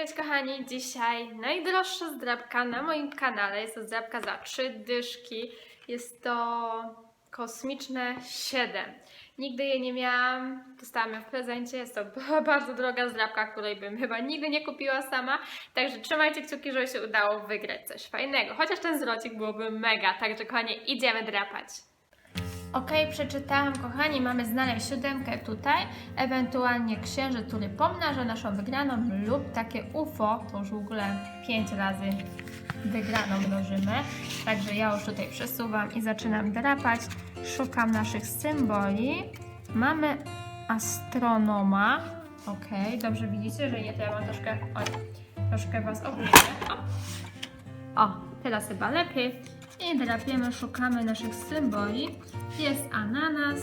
Cześć kochani, dzisiaj najdroższa zdrabka na moim kanale. Jest to zdrabka za 3 dyszki. Jest to kosmiczne 7. Nigdy jej nie miałam, dostałam ją w prezencie. Jest to bardzo droga zdrabka, której bym chyba nigdy nie kupiła sama. Także trzymajcie kciuki, żeby się udało wygrać coś fajnego. Chociaż ten zwrocik byłoby mega. Także kochani, idziemy drapać. Ok, przeczytałam, kochani, mamy znaleźć siódemkę tutaj, ewentualnie księżyc, który pomnaża naszą wygraną lub takie UFO, to już w ogóle 5 razy wygraną mnożymy. Także ja już tutaj przesuwam i zaczynam drapać. Szukam naszych symboli. Mamy astronoma. Ok, dobrze widzicie, że nie, to ja mam troszkę, oj, troszkę Was ogólnie. O. o, teraz chyba lepiej. I drapiemy, szukamy naszych symboli. Jest ananas,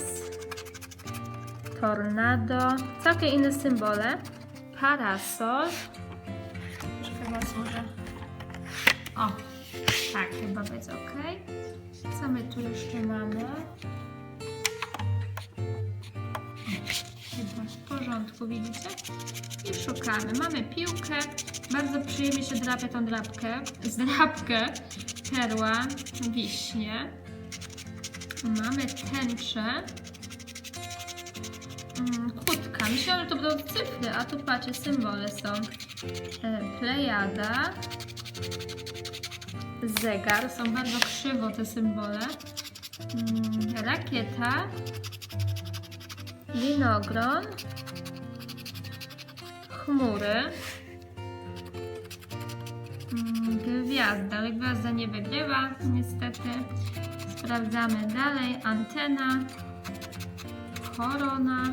tornado, całkiem inne symbole, parasol. Was może. O, tak, chyba będzie ok. Co my tu jeszcze mamy? Chyba w porządku, widzicie? I szukamy. Mamy piłkę. Bardzo przyjemnie się drapie tą drapkę. Zdrapkę. Perła, wiśnie. Mamy tęczę. Mm, Kłódka. Myślałam, że to będą cyfry, a tu patrzcie, symbole są. E, Plejada. Zegar. Są bardzo krzywo te symbole. Mm, Rakieta. Winogron. Chmury. Gwiazda, ale gwiazda nie wygrywa, niestety. Sprawdzamy dalej. Antena, korona,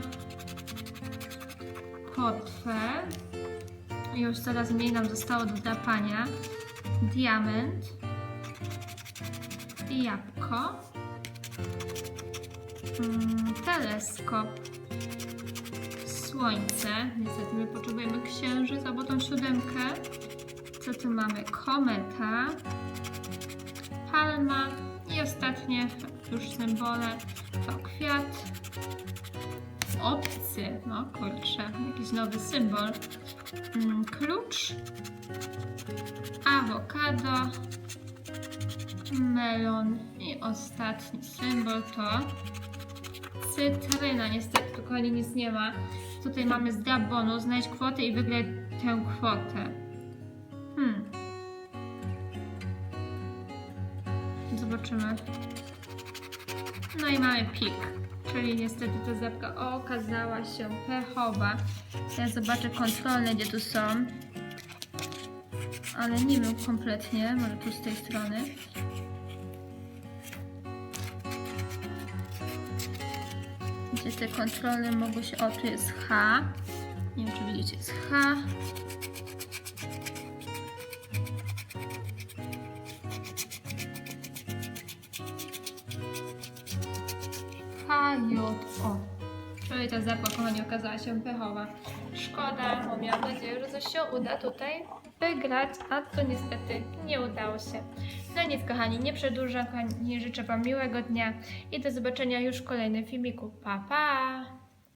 portfel. Już coraz mniej nam zostało do drapania. Diament i jabłko. Mm, teleskop. Słońce. Niestety my potrzebujemy księżyc albo tą siódemkę. Co tu mamy? Kometa, palma i ostatnie już symbole to kwiat, obcy, no kurczę, jakiś nowy symbol, Mm, klucz, awokado, melon i ostatni symbol to cytryna. Niestety tu kochani nic nie ma. Tutaj mamy zdrab bonus, znajdź kwotę i wygraj tę kwotę. Hmm. Zobaczymy. No i mamy pik. Czyli niestety ta zapka okazała się pechowa. Ja zobaczę kontrolne, gdzie tu są. Ale nie wiem kompletnie, może tu z tej strony. Gdzie te kontrolne mogły się... O, tu jest H. Nie wiem, czy widzicie, jest H. HJO. Czyli ta zapła, kochani, okazała się pechowa. Szkoda, bo miałam nadzieję, że coś się uda tutaj wygrać, a to niestety nie udało się. No nic, kochani, nie przedłużam, kochani, życzę Wam miłego dnia i do zobaczenia już w kolejnym filmiku. Pa, pa!